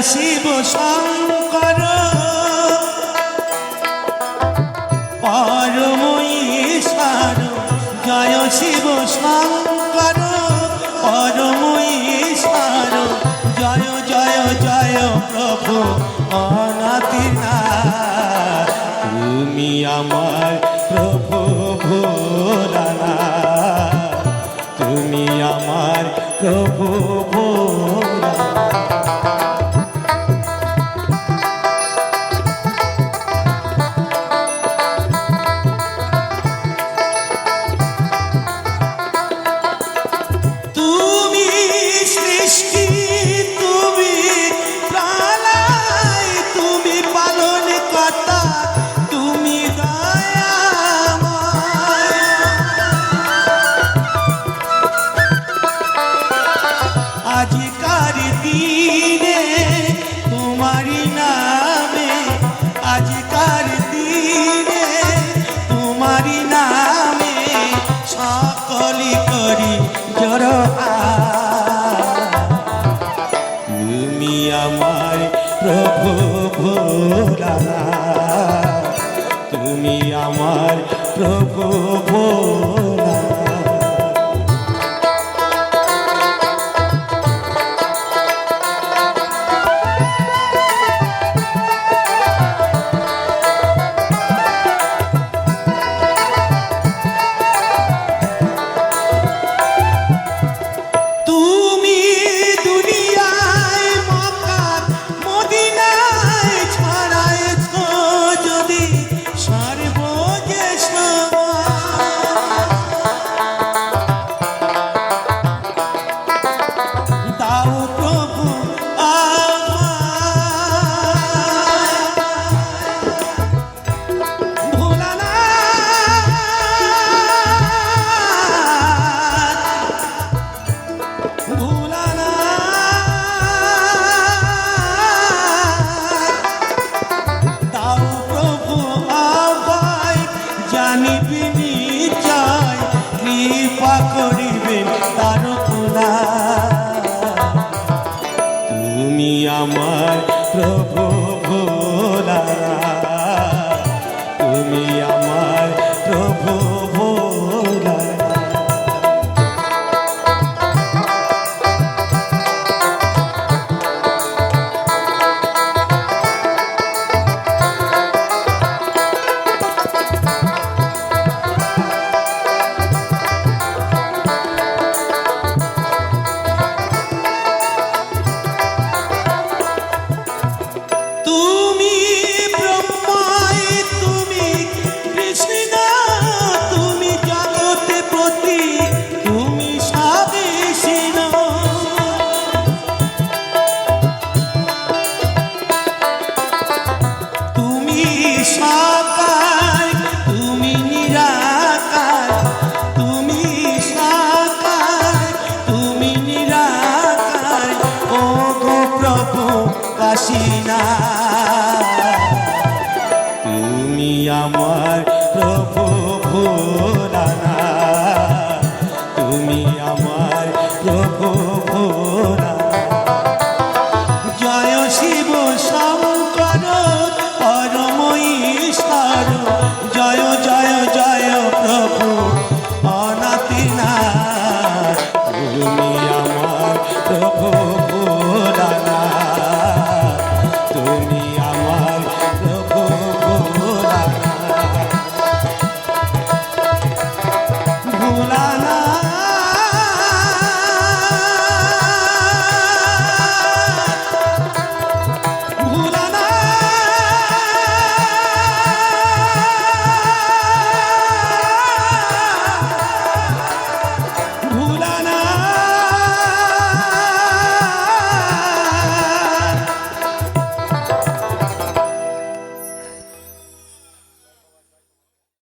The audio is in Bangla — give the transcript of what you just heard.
শিব শঙ্কর পরম ঈশ্বর জয় শিব শঙ্কর পরম ঈশ্বর জয় জয় জয় প্রভু। তোমারি নামে, আজকার দিনে তোমারি নামে সকলি করি জড় তুমি আমার প্রভু ভোলানা তুমি আমার প্রভু কৃপা করিবেন তার তুমি আমার প্রভু কাশীনা তুমি আমার প্রভু ভোলানা তুমি আমার la la.